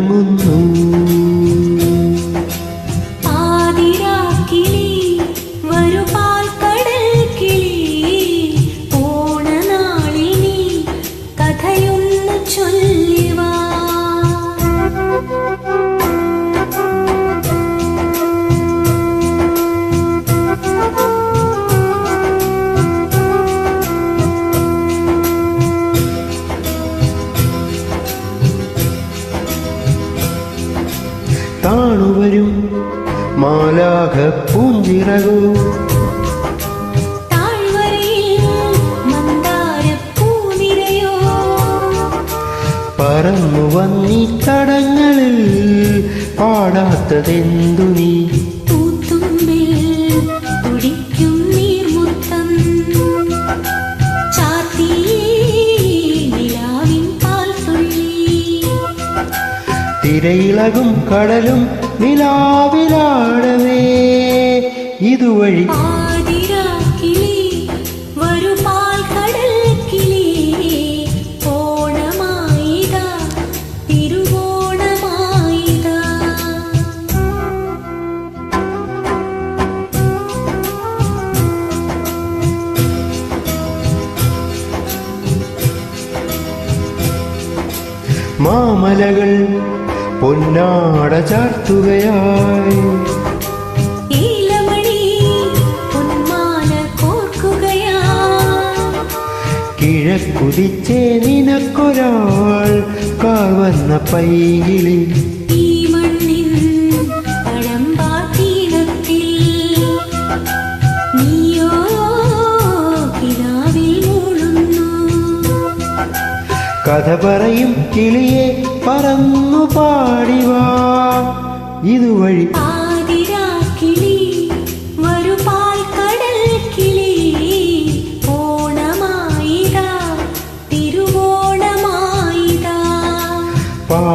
മുഴങ്ങുന്നു താണുവരും മാലാഘ പൂഞ്ചിറകോ. പറന്നു വന്നീ തടങ്ങളിൽ പാടാത്തതെന്തു നീ? തിരയിളകും കടലും നിലാവിലാടവേ ഇതുവഴി മാമലകൾ പൊന്നാട ചാർത്തുകയായി കിഴക്കുതിച്ചേ നിനക്കൊരാൾ കാവന്ന പൈകിളി കഥ പറയും കിളിയെ പറന്നു പാടിവാ ഇതുവഴി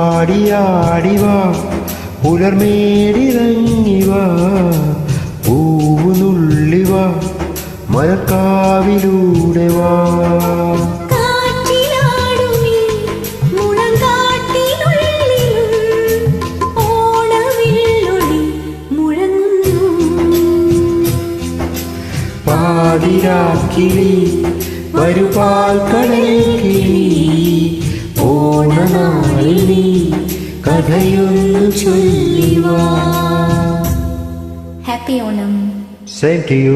പാടിയാടിവാ പുലർമേടിറങ്ങിവാ പൂവുനുള്ളിവാ മലർക്കാവിലൂടെ വാ. ஆதிராஸ் கிளி வருவாள் கடலில் கிளி போன நாளில் நீ கதையொன்று சொல்லிவா happy Onam same to you